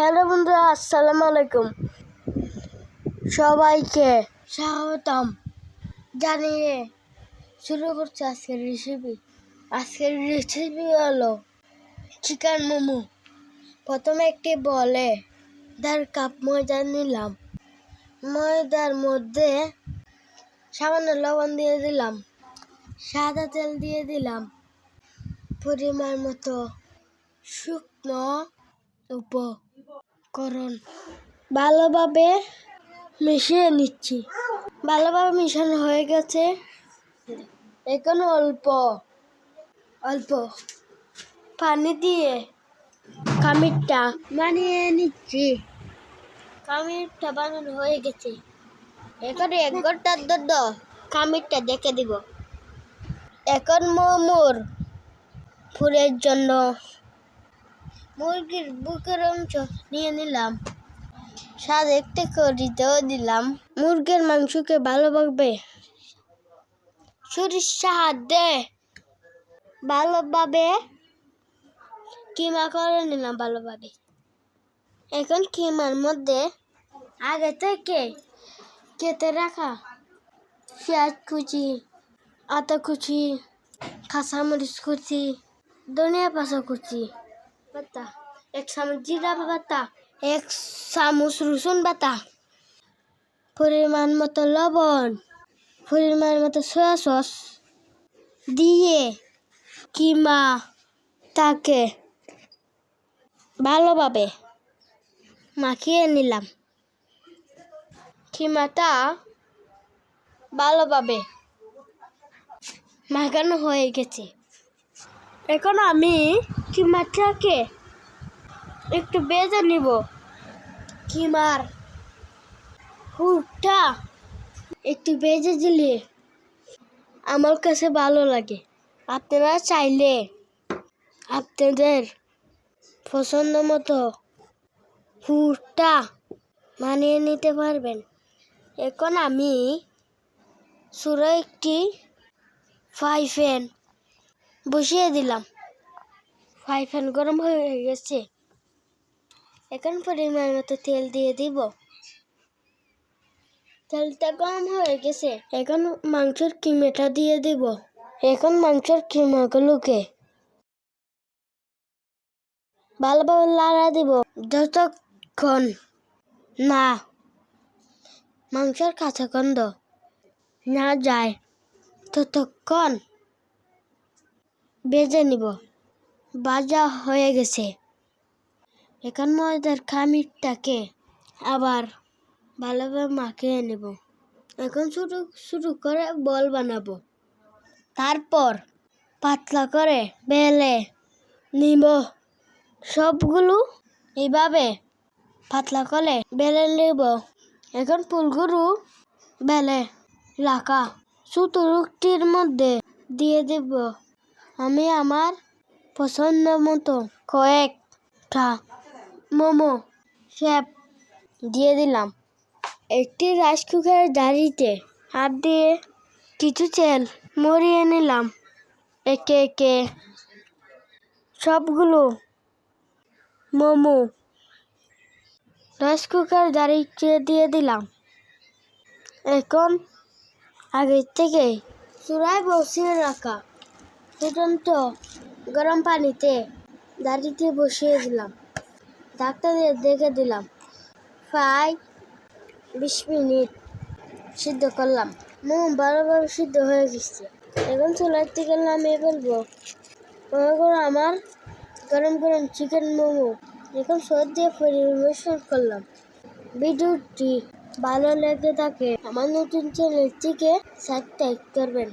Hello বন্ধুরা, আসসালামু আলাইকুম। সবাইকে স্বাগতম জানিয়ে শুরু করছে আজকের রেসিপি আজকের রেসিপি হলো চিকেন মোমো। প্রথমে একটি বলে দেড় কাপ ময়দা নিলাম। ময়দার মধ্যে সামান্য লবণ দিয়ে দিলাম। সাদা তেল দিয়ে দিলাম। পরিমাণ মতো শুকনো উপকরণ ভালোভাবে মিশিয়ে নিচ্ছি। ভালোভাবে মিশানো হয়ে গেছে। এখন অল্প। অল্প। পানি দিয়ে খামিরটা বানিয়ে নিচ্ছি। খামিরটা বানানো হয়ে গেছে। এখন এক ঘণ্টার জন্য খামিরটা দেখে দিব। এখন মোমোর ফুলের জন্য মুরগির বুকের অংশ নিয়ে নিলাম। স্বাদ একটু করিতেও দিলাম। মুরগির মাংসকে ভালোভাবে ছুরির সাহায্যে ভালোভাবে কিমা করে নিলাম ভালোভাবে। এখন কিমার মধ্যে আগে থেকে কেটে রাখা পেঁয়াজ কুচি আতা কুচি, কাঁচামরিচ কুচি, ধনিয়া পাতা কুচি, পাতা। এক চামচ জিরা পাতা এক চামচ রসুন বাটা, পরিমাণ মতো লবণ, পরিমাণ মতো সয়া সস দিয়ে কিমা তাকে ভালোভাবে মাখিয়ে নিলাম। কিমাটা ভালোভাবে মাখানো হয়ে গেছে। এখন আমি কিমাটাকে একটু বেজে নিব। কিমার হুটটা। একটু বেজে দিলে আমার কাছে ভালো লাগে। আপনারা চাইলে আপনাদের পছন্দ মতো হুটটা মানিয়ে নিতে পারবেন। এখন আমি সুরো একটি ফ্রাই প্যান বসিয়ে দিলাম। ফ্রাই প্যান গরম হয়ে গেছে। এখন পরিমাণ মতো তেল দিয়ে দিব। তেলটা গরম হয়ে গেছে। এখন মাংসের কিমেটা দিয়ে দিব। এখন মাংসের কিমাগুলোকে ভালোভাবে লাড়া দিব। যতক্ষণ না মাংসের কাঁচা গন্ধ না যায়, ততক্ষণ বেজে নিব। ভাজা হয়ে গেছে। এখন ময়দার খামিরটাকে আবার ভালোভাবে মাখিয়ে নেব। এখন শুরু শুরু করে বল বানাবো। তারপর পাতলা করে বেলে নিব। সবগুলো এইভাবে পাতলা করে বেলে নেব। এখন ফুলগুলো বেলে রাখা সুতরুকটির মধ্যে দিয়ে দেব। আমি আমার পছন্দ মতো কয়েকটা মোমো। শেপ দিয়ে দিলাম। একটি রাইস কুকারের দাঁড়িতে হাত দিয়ে কিছু তেল মরিয়ে নিলাম। একে একে সবগুলো মোমো রাইস কুকার দাঁড়িতে দিয়ে দিলাম। এখন আগের থেকে চূড়ায় বসিয়ে রাখা ফুটন্ত গরম পানিতে দাঁড়িতে বসিয়ে দিলাম। ডাক্তার দেখে দিলাম। প্রায় বিশ মিনিট সিদ্ধ করলাম। মোম ভালোভাবে সিদ্ধ হয়ে গেছে। এখন চুলার থেকে নামিয়ে ফেলব মনে করো আমার গরম গরম চিকেন মোমো। এখন সর দিয়ে পরিবেশন করলাম। ভিডিওটি ভালো লেগে থাকে, আমার নতুন চ্যানেলটিকে সাবস্ক্রাইব করবেন।